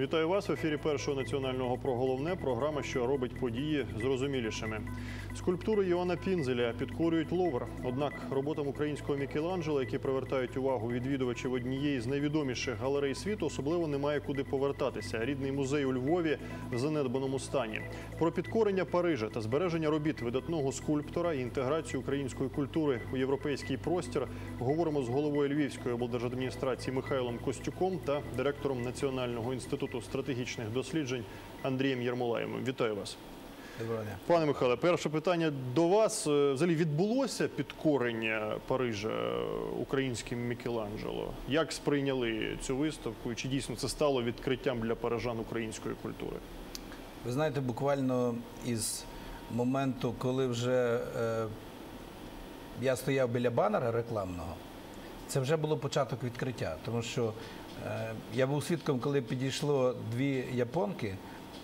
Вітаю вас в ефірі першого національного про головне. Програма, що робить події зрозумілішими. Скульптури Йоанна Пінзеля підкорюють Ловр. Однак роботам українського Мікеланджело, які привертають увагу відвідувачів однієї з найвідоміших галерей світу, особливо немає куди повертатися. Рідний музей у Львові в занедбаному стані. Про підкорення Парижа та збереження робіт видатного скульптора і інтеграцію української культури у європейський простір говоримо з головою Львівської облдержадміністрації Михайлом Костюком та директором Національного інституту стратегічних досліджень Андрієм Єрмолаєвим. Вітаю вас. Доброго дня. Пане Михайле, перше питання до вас. Е, Взагалі відбулося підкорення Парижа е, українським Мікеланджело? Як сприйняли цю виставку? І чи дійсно це стало відкриттям для парижан української культури? Ви знаєте, буквально із моменту, коли вже е, я стояв біля банера рекламного, це вже було початок відкриття. Тому що я був свідком, коли підійшло дві японки,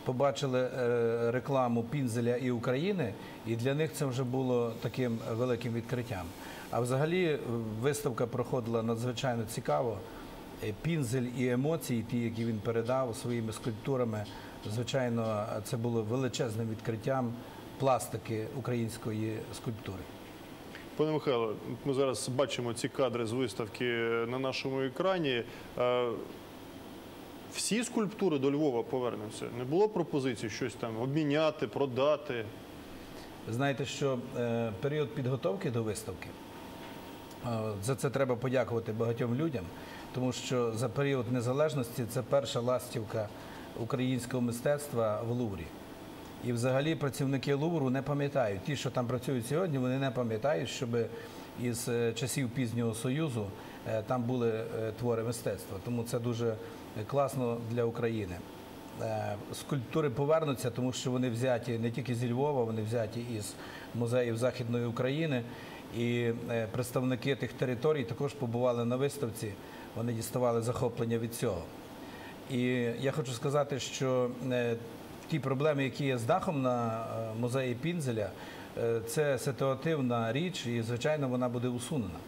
побачили е, рекламу Пінзеля і України, і для них це вже було таким великим відкриттям. А взагалі е, виставка проходила надзвичайно цікаво. Е, Пінзель і емоції, ті, які він передав своїми скульптурами, звичайно, це було величезним відкриттям пластики української скульптури. Пане Михайло, ми зараз бачимо ці кадри з виставки на нашому екрані. Е, Всі скульптури до Львова повернуться. Не було пропозицій щось там обміняти, продати. Знаєте, що е, період підготовки до виставки е, за це треба подякувати багатьом людям, тому що за період незалежності це перша ластівка українського мистецтва в Луврі. І взагалі працівники Лувру не пам'ятають. Ті, що там працюють сьогодні, вони не пам'ятають, щоб із е, часів пізнього союзу е, там були е, твори мистецтва. Тому це дуже класно для України. Скульптури повернуться, тому що вони взяті не тільки зі Львова, вони взяті із музеїв Західної України. І представники тих територій також побували на виставці. Вони діставали захоплення від цього. І я хочу сказати, що ті проблеми, які є з дахом на е, музеї Пінзеля, е, це ситуативна річ, і звичайно вона буде усунена.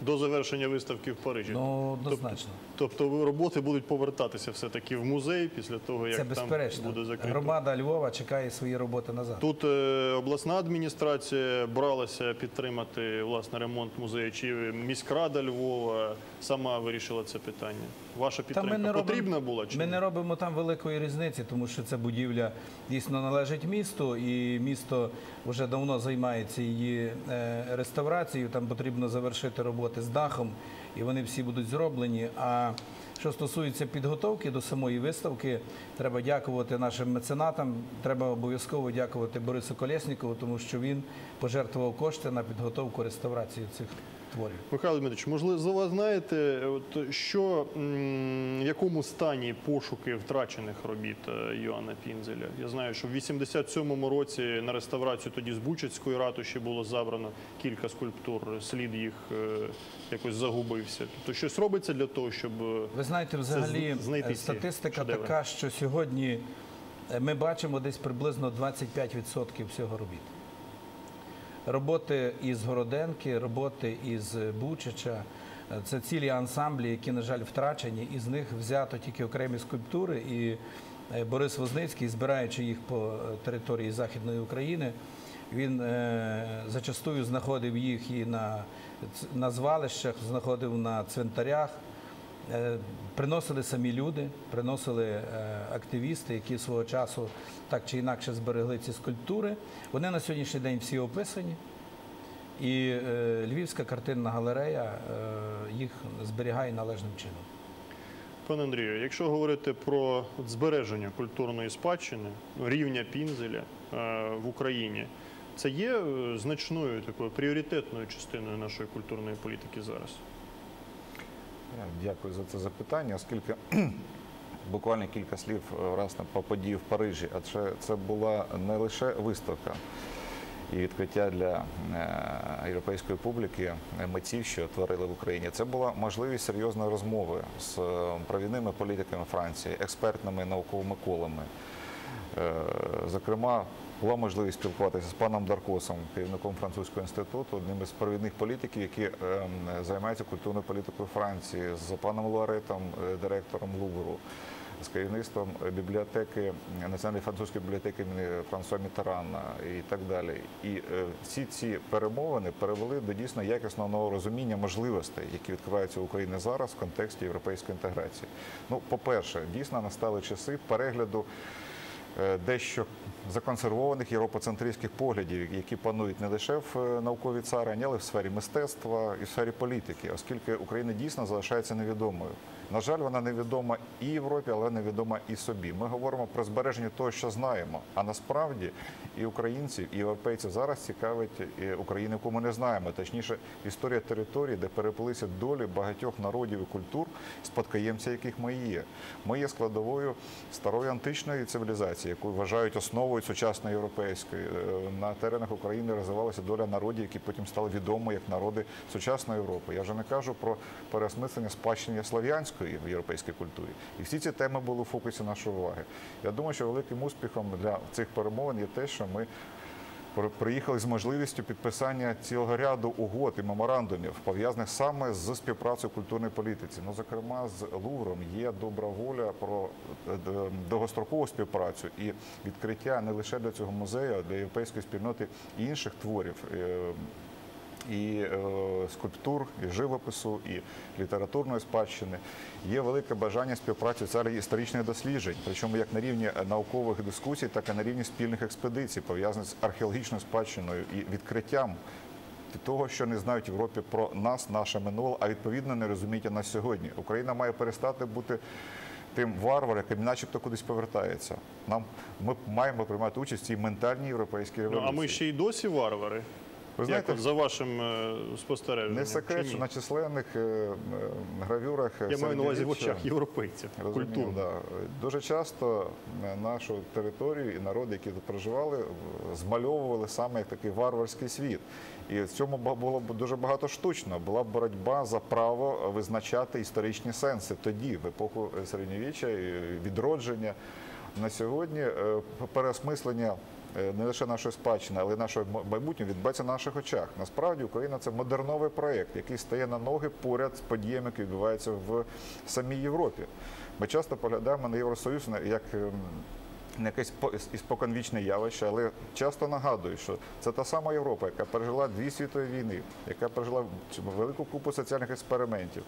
До завершення виставки в Парижі. Ну однозначно. Тобто роботи будуть повертатися все-таки в музей після того, як Це там буде закрито. Громада Львова чекає свої роботи назад. Тут е, обласна адміністрація бралася підтримати власне ремонт музею. Чи міськрада Львова сама вирішила це питання? Ваша підтримка потрібна була? Чи ми не робимо там великої різниці, тому що ця будівля дійсно належить місту, і місто вже давно займається її е, реставрацією. Там потрібно завершити роботи з дахом, і вони всі будуть зроблені. А що стосується підготовки до самої виставки, треба дякувати нашим меценатам. Треба обов'язково дякувати Борису Колєснікову, тому що він пожертвував кошти на підготовку реставрації цих творів. Михайло Дмитрович, можливо, ви знаєте, от що в якому стані пошуки втрачених робіт е, Йоанна Пінзеля? Я знаю, що в 87-му році на реставрацію тоді з Бучацької ратуші було забрано кілька скульптур. Слід їх е, якось загубився. Тобто щось робиться для того, щоб е, Ви знаєте, взагалі знайти статистика шедеври. така, що сьогодні ми бачимо десь приблизно 25% всього робіт. Роботи із Городенки, роботи із Бучича. Це цілі ансамблі, які, на жаль, втрачені. Із них взято тільки окремі скульптури. І е, Борис Возницький, збираючи їх по е, території Західної України, він е, зачастую знаходив їх і на, на звалищах, знаходив на цвинтарях. Е, Приносили самі люди, приносили е, активісти, які свого часу так чи інакше зберегли ці скульптури. Вони на сьогоднішній день всі описані. І е, Львівська картинна галерея їх зберігає належним чином. Пане Андрію, якщо говорити про збереження культурної спадщини, рівня пінзеля в Україні, це є значною такою пріоритетною частиною нашої культурної політики зараз. Я Дякую за це запитання, оскільки буквально кілька слів е, власне по події в Парижі, адже це була не лише виставка і відкриття для е, європейської публіки е, митців, що творили в Україні. Це була можливість серйозної розмови з е, провідними політиками Франції, експертними науковими колами. Е, Зокрема, була можливість спілкуватися з паном Даркосом, керівником французького інституту, одним із провідних політиків, які ем, займаються культурною політикою Франції, з паном Луаретом, е, директором Лувру. з керівництвом бібліотеки Національної французької бібліотеки Франсуа Мітерана і так далі. І е, всі ці перемовини привели до дійсно якісного нового розуміння можливостей, які відкриваються в Україні зараз в контексті європейської інтеграції. Ну, по-перше, дійсно настали часи перегляду дещо законсервованих європоцентристських поглядів, які панують не лише в е, науковій царині, але й в сфері мистецтва і в сфері політики, оскільки Україна дійсно залишається невідомою. На жаль, вона невідома і Європі, але невідома і собі. Ми говоримо про збереження того, що знаємо. А насправді і українців, і європейців зараз цікавить Україна, яку ми не знаємо. Точніше, історія території, де переплилися долі багатьох народів і культур, спадкоємця яких ми є. Ми є складовою старої античної цивілізації, яку вважають основою сучасної європейської. Е, На теренах України розвивалася доля народів, які потім стали відомі як народи сучасної Європи. Я вже не кажу про переосмислення спадщини слов'янської в європейській культурі. І всі ці теми були в фокусі нашої уваги. Я думаю, що великим успіхом для цих перемовин є те, що ми при- приїхали з можливістю підписання цілого ряду угод і меморандумів, пов'язаних саме з співпрацею в культурній політиці. Ну, зокрема, з Лувром є добра воля про е, довгострокову співпрацю і відкриття не лише для цього музею, а для європейської спільноти інших творів. І е, скульптур, і живопису, і літературної спадщини. Є велике бажання співпраці в царі історичних досліджень, причому як на рівні наукових дискусій, так і на рівні спільних експедицій, пов'язаних з археологічною спадщиною і відкриттям того, що не знають в Європі про нас, наше минуле, а відповідно не розуміють нас сьогодні. Україна має перестати бути. Тим варваром, який начебто кудись повертається. Нам ми маємо приймати участь в цій ментальній європейській Ну, а ми ще й досі варвари. Ви знаєте, Як за вашим е, спостереженням? Не секрет, що на численних е, гравюрах Я маю на увазі в очах європейців, розумію, культурно. да, дуже часто е, нашу територію і народи, які тут проживали, змальовували саме як такий варварський світ. І в цьому було б дуже багато штучно. Була боротьба за право визначати історичні сенси тоді, в епоху середньовіччя, відродження. На сьогодні переосмислення не лише нашої спадщини, але й нашого майбутнього відбувається на наших очах. Насправді Україна це модерновий проєкт, який стає на ноги поряд з подіями, які відбуваються в самій Європі. Ми часто поглядаємо на Євросоюз як ем, якесь по- із- із споконвічне явище, але часто нагадую, що це та сама Європа, яка пережила дві світові війни, яка пережила велику купу соціальних експериментів.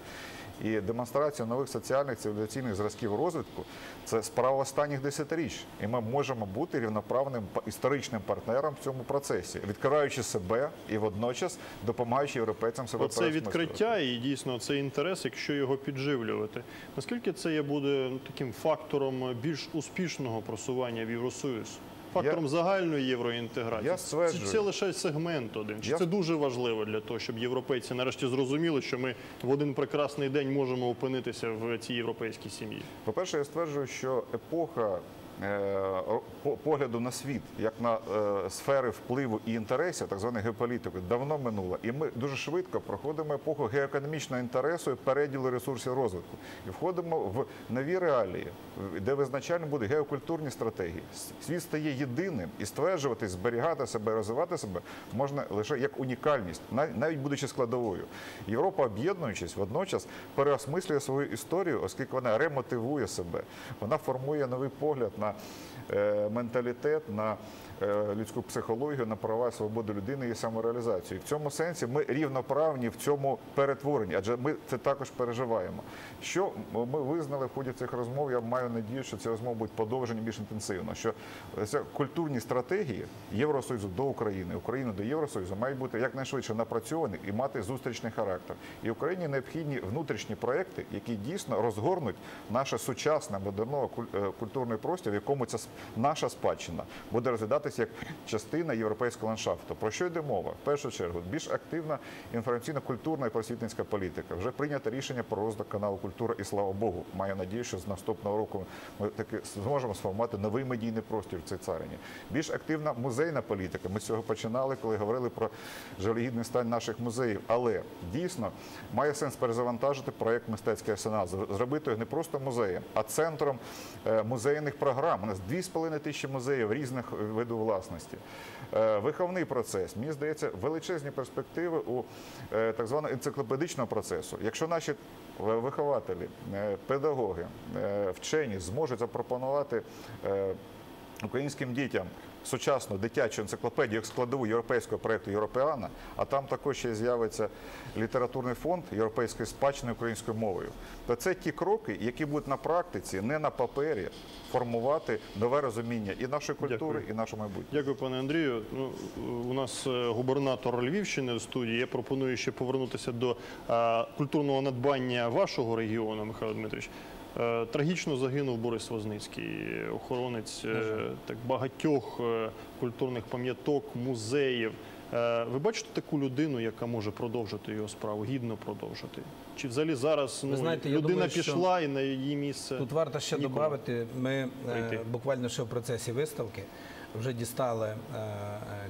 І демонстрація нових соціальних цивілізаційних зразків розвитку це справа останніх десятиріч. І ми можемо бути рівноправним історичним партнером в цьому процесі, відкриваючи себе і водночас допомагаючи європейцям себе Оце відкриття і дійсно цей інтерес, якщо його підживлювати. Наскільки це є буде ну, таким фактором більш успішного просування в Євросоюз? Фактором загальної євроінтеграції? Я Чи це лише сегмент один? Чи Я- це дуже важливо для того, щоб європейці нарешті зрозуміли, що ми в один прекрасний день можемо опинитися в цій європейській сім'ї? По-перше, я стверджую, що епоха по- погляду на світ, як на е, сфери впливу і інтересів, так званої геополітики, давно минула. І ми дуже швидко проходимо епоху геоекономічного інтересу і переділу ресурсів розвитку. І входимо в нові реалії, де визначальним буде геокультурні стратегії. Світ стає єдиним і стверджувати, зберігати себе, розвивати себе можна лише як унікальність, нав- навіть будучи складовою. Європа, об'єднуючись, водночас переосмислює свою історію, оскільки вона ремотивує себе. Вона формує новий погляд на е, менталітет, на е, людську психологію, на права і свободу людини і самореалізацію. І в цьому сенсі ми рівноправні в цьому перетворенні, адже ми це також переживаємо. Що ми визнали в ході цих розмов? Я маю надію, що ці розмови будуть подовжені більш інтенсивно. Що культурні стратегії Євросоюзу до України, України до Євросоюзу мають бути якнайшвидше напрацьовані і мати зустрічний характер. І Україні необхідні внутрішні проекти, які дійсно розгорнуть наше сучасне модернове куль- культурний простір, якому ця наша спадщина буде розглядатися як частина європейського ландшафту. Про що йде мова? В першу чергу більш активна інформаційно-культурна і просвітницька політика. Вже прийнято рішення про розвиток каналу Культура і слава Богу. Маю надію, що з наступного року ми таки зможемо сформувати новий медійний простір в цій царині. Більш активна музейна політика. Ми з цього починали, коли говорили про жалюгідний стан наших музеїв. Але дійсно має сенс перезавантажити проєкт мистецький арсенал, зробити його не просто музеєм, а центром е, музейних програм. Програма. У нас 2,5 тисячі музеїв різних видів власності. Е, Виховний процес. Мені здається, величезні перспективи у е, так званого енциклопедичного процесу. Якщо наші вихователі, е, педагоги, е, вчені зможуть запропонувати українським дітям сучасну дитячу енциклопедію як складову європейського проєкту Європеана, а там також ще з'явиться літературний фонд європейської спадщини українською мовою. То це ті кроки, які будуть на практиці, не на папері, формувати нове розуміння і нашої культури, Дякую. і нашого майбутнього. Дякую, пане Андрію. Ну, у нас е, губернатор Львівщини в студії. Я пропоную ще повернутися до е, культурного надбання вашого регіону, Михайло Дмитрович. Е, Трагічно загинув Борис Возницький, охоронець е, так багатьох е, культурних пам'яток, музеїв. Ви бачите таку людину, яка може продовжити його справу, гідно продовжити? Чи взагалі зараз ну, знаєте, людина думаю, пішла і на її місце? Тут варто ще додати. Ми прийти. буквально ще в процесі виставки вже дістали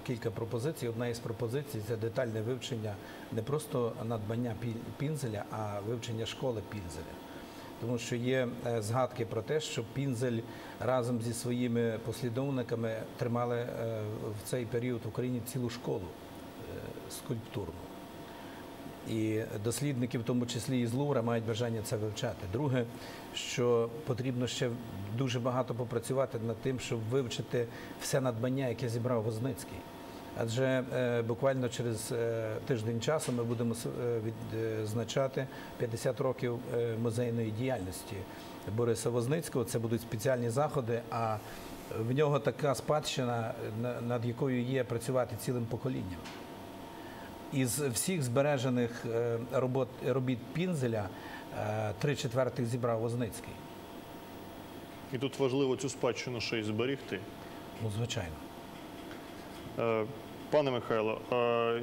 кілька пропозицій. Одна із пропозицій це детальне вивчення не просто надбання Пінзеля, а вивчення школи Пінзеля. Тому що є е, згадки про те, що Пінзель разом зі своїми послідовниками тримали е, в цей період в Україні цілу школу е, скульптурну. І дослідники, в тому числі і з Лувра, мають бажання це вивчати. Друге, що потрібно ще дуже багато попрацювати над тим, щоб вивчити все надбання, яке зібрав Возницький. Адже е, буквально через е, тиждень часу ми будемо е, відзначати 50 років музейної діяльності Бориса Возницького. Це будуть спеціальні заходи. А в нього така спадщина, над якою є працювати цілим поколінням. Із всіх збережених робот, робіт Пінзеля три четвертих зібрав Возницький. І тут важливо цю спадщину ще й зберігти. Ну, звичайно. Пане Михайло, е,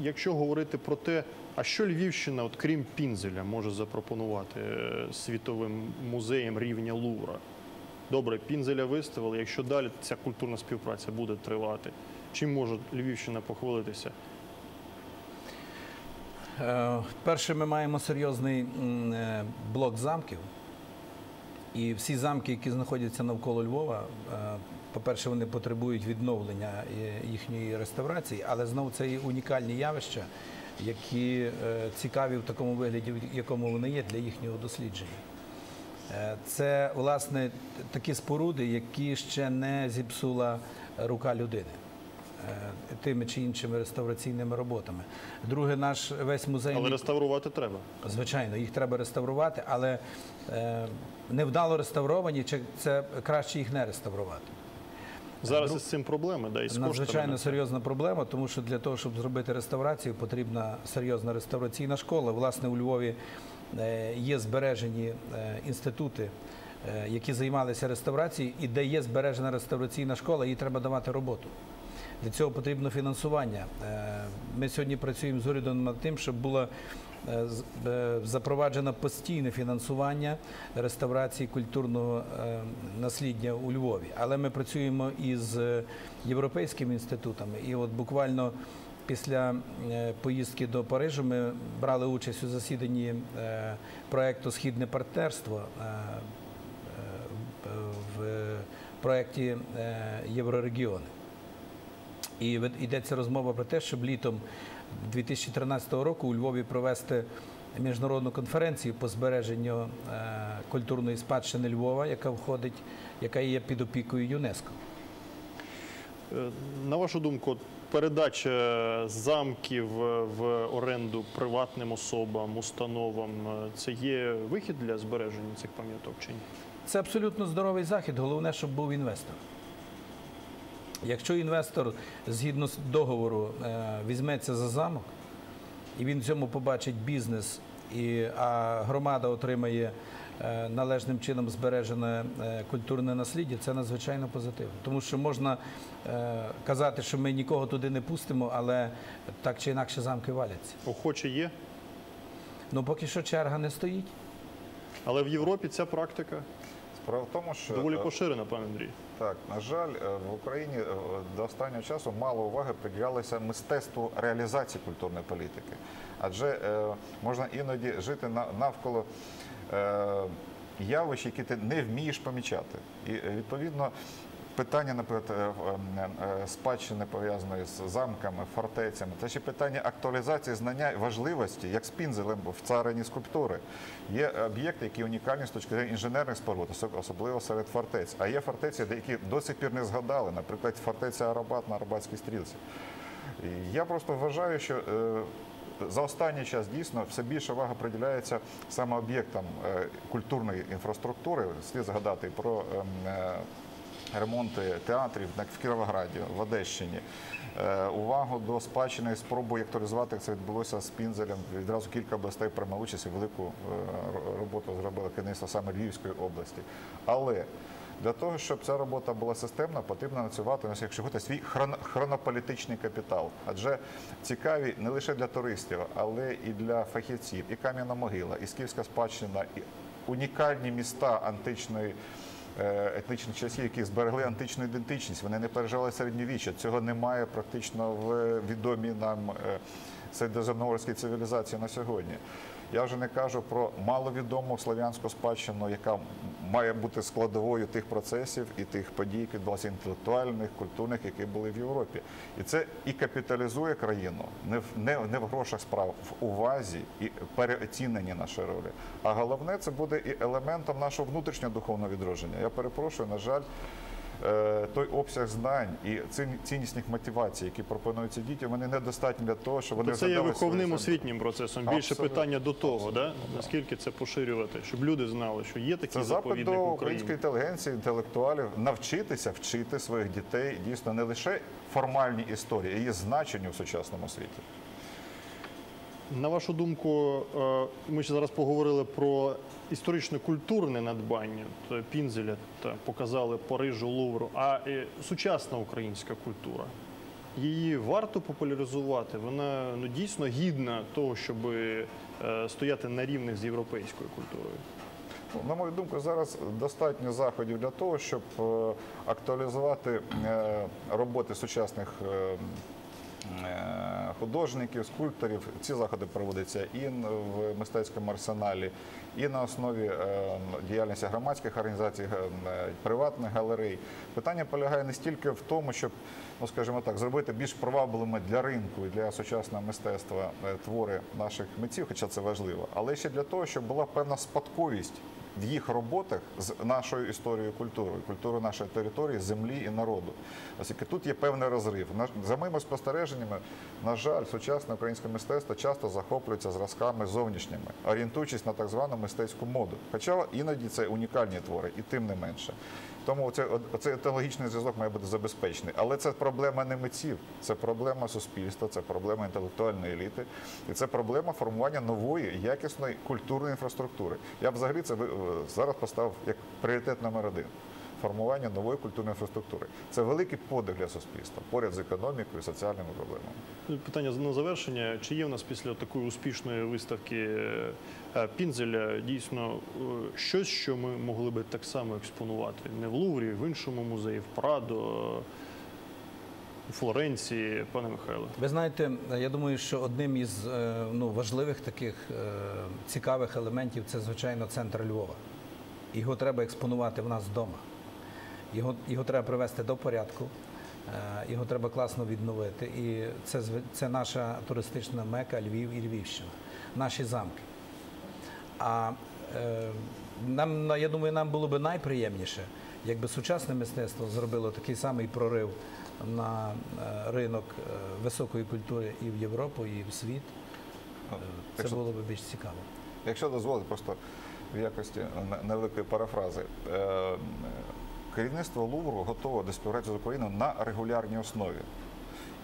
якщо говорити про те, а що Львівщина, от крім Пінзеля, може запропонувати е, світовим музеям рівня Лувра? Добре, Пінзеля виставили. Якщо далі ця культурна співпраця буде тривати, чим може Львівщина похвалитися? Е, Перше, ми маємо серйозний блок замків. І всі замки, які знаходяться навколо Львова, по-перше, вони потребують відновлення е, їхньої реставрації, але знову це є унікальні явища, які е, цікаві в такому вигляді, в якому вони є для їхнього дослідження. Е, Це, власне, такі споруди, які ще не зіпсула рука людини тими чи іншими реставраційними роботами. Друге, наш весь музей. Але реставрувати треба. Звичайно, їх треба реставрувати, але невдало реставровані, чи це краще їх не реставрувати. Зараз із цим проблеми, да, і з. Надзвичайно серйозна проблема, тому що для того, щоб зробити реставрацію, потрібна серйозна реставраційна школа. Власне, у Львові е, є збережені е, інститути, е, які займалися реставрацією, і де є збережена реставраційна школа, їй треба давати роботу. Для цього потрібно фінансування. Е, Ми сьогодні працюємо з урядом над тим, щоб було е, е, запроваджено постійне фінансування реставрації культурного насліддя у Львові. Але ми працюємо із європейськими інститутами. І от буквально після поїздки до Парижу ми брали участь у засіданні проекту Східне партнерство в проєкті Єврорегіони. І йдеться розмова про те, щоб літом 2013 року у Львові провести міжнародну конференцію по збереженню е, культурної спадщини Львова, яка входить, яка є під опікою ЮНЕСКО. Е, На вашу думку, передача замків е, в оренду приватним особам, установам це є вихід для збереження цих пам'яток чи ні? Це абсолютно здоровий захід. Головне, щоб був інвестор. Якщо інвестор згідно з договору е, візьметься за замок, і він в цьому побачить бізнес, і, а громада отримає е, належним чином збережене е, культурне насліддя, це надзвичайно позитивно. Тому що можна казати, що ми нікого туди не пустимо, але так чи інакше замки валяться. Охоче є, Ну поки що черга не стоїть. але в Європі ця практика Справа в тому, що доволі е, поширена, пане Андрій. Так, на жаль, е, в Україні е, до останнього часу мало уваги приділялося мистецтву реалізації культурної політики. Адже можна іноді жити навколо явищ, які ти не вмієш помічати. І відповідно. Питання, наприклад, е, е, е, спадщини пов'язаної з замками, фортецями, це ще питання актуалізації знання важливості, як з пінзелем в царині скульптури. Є об'єкти, які унікальні з точки зору інженерних споруд, особливо серед фортець. А є фортеці, які до сих пір не згадали, наприклад, фортеця Арабат на Арабатській стрілці. Я просто вважаю, що за останній час дійсно все більше увага приділяється саме об'єктам культурної інфраструктури. Слід згадати про ем, ремонти театрів в Кіровограді, в Одещині. Е, Увагу до спадщини спробую актуалізувати, як це відбулося з Пінзелем. Відразу кілька областей приймали участь і велику е, роботу зробили керівництво саме Львівської області. Але для того, щоб ця робота була системна, потрібно нацювати на якщо хочете, свій хрон- хронополітичний капітал. Адже цікаві не лише для туристів, але і для фахівців, і Кам'яна могила, і Скіфська спадщина, і унікальні міста античної. Е, Етнічних часів, які зберегли античну ідентичність, вони не пережили середньовіччя. Цього немає практично в відомій нам е, середземноморській цивілізації на сьогодні. Я вже не кажу про маловідому слов'янську спадщину, яка має бути складовою тих процесів і тих подій, які відбулися інтелектуальних, культурних, які були в Європі. І це і капіталізує країну не в не, не в грошах справ, в увазі і переоціненні нашої ролі. А головне це буде і елементом нашого внутрішнього духовного відродження. Я перепрошую, на жаль. Е, Той обсяг знань і ціннісних мотивацій, які пропонуються дітям, вони недостатні для того, щоб вони це є виховним освітнім процесом. Більше Абсолютно. питання до того, да? наскільки це поширювати, щоб люди знали, що є Це такий запит до української інтелігенції, інтелектуалів навчитися вчити своїх дітей дійсно не лише формальні історії, а її значенню в сучасному світі. На вашу думку, е, ми ще зараз поговорили про історично-культурне надбання Пінзеля показали Парижу, Лувру, а е, сучасна українська культура. Її варто популяризувати. Вона ну дійсно гідна того, щоб е, стояти на рівних з європейською культурою. Ну, На мою думку, зараз достатньо заходів для того, щоб актуалізувати роботи сучасних художників, скульпторів. Ці заходи проводяться і в мистецькому арсеналі, і на основі е, діяльності громадських організацій, е, приватних галерей. Питання полягає не стільки в тому, щоб, ну скажімо так, зробити більш привабливими для ринку і для сучасного мистецтва е, твори наших митців, хоча це важливо, але ще для того, щоб була певна спадковість в їх роботах з нашою історією культурою, культурою нашої території, землі і народу. Оскільки тут є певний розрив. За моїми спостереженнями, на жаль, сучасне українське мистецтво часто захоплюється зразками зовнішніми, орієнтуючись на так звану мистецьку моду. Хоча іноді це унікальні твори, і тим не менше. Тому оце, етологічний зв'язок має бути забезпечений. Але це проблема не митців, це проблема суспільства, це проблема інтелектуальної еліти, і це проблема формування нової якісної культурної інфраструктури. Я б взагалі це е, зараз поставив як пріоритет номер один. Формування нової культурної інфраструктури. Це великий подих для суспільства, поряд з економікою і соціальними проблемами. Питання на завершення. Чи є в нас після такої успішної виставки е, Пінзеля дійсно е, щось, що ми могли би так само експонувати? Не в Луврі, в іншому музеї, в Прадо, у Флоренції, пане Михайло? Ви знаєте, я думаю, що одним із е, ну, важливих таких цікавих елементів це, звичайно, центр Львова. Його треба експонувати в нас вдома. Його, його треба привести до порядку, е, його треба класно відновити. І це, це наша туристична мека Львів і Львівщина, наші замки. А е, нам, на- я думаю, нам було би найприємніше, якби сучасне мистецтво зробило такий самий прорив на е, ринок е, високої культури і в Європу, і в світ. Це Якщо- було б більш цікаво. Якщо дозволити, просто в якості не- невеликої парафрази. Керівництво Лувру готове до співпраці з Україною на регулярній основі.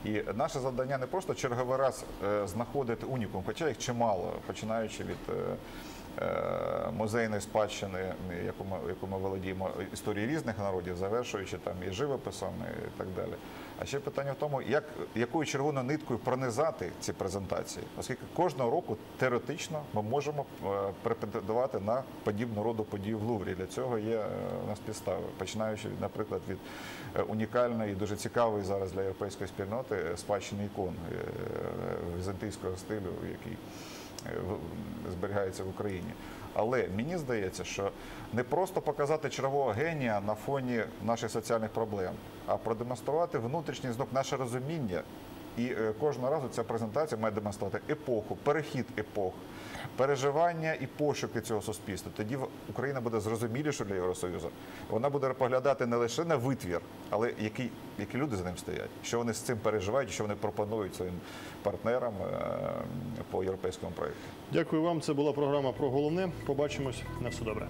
І наше завдання не просто черговий раз е, знаходити унікум, хоча їх чимало, починаючи від е, музейної спадщини, яку ми, яку ми володіємо історії різних народів, завершуючи там і живописом, і так далі. А ще питання в тому, як, якою червоною ниткою пронизати ці презентації, оскільки кожного року теоретично ми можемо е, претендувати на подібну роду події в Луврі. Для цього є е, у нас підстави, починаючи, наприклад, від е, унікальної і дуже цікавої зараз для європейської спільноти е, спадщини ікон е, візантійського стилю, який зберігається в Україні. Але мені здається, що не просто показати чергового генія на фоні наших соціальних проблем, а продемонструвати внутрішній знов наше розуміння. І е, кожного разу ця презентація має демонструвати епоху, перехід епох, переживання і пошуки цього суспільства. Тоді Україна буде зрозумілішою для Євросоюзу. Вона буде поглядати не лише на витвір, але які, які люди за ним стоять, що вони з цим переживають, що вони пропонують своїм партнерам е, по європейському проєкту. Дякую вам. Це була програма про головне. Побачимось. На все добре.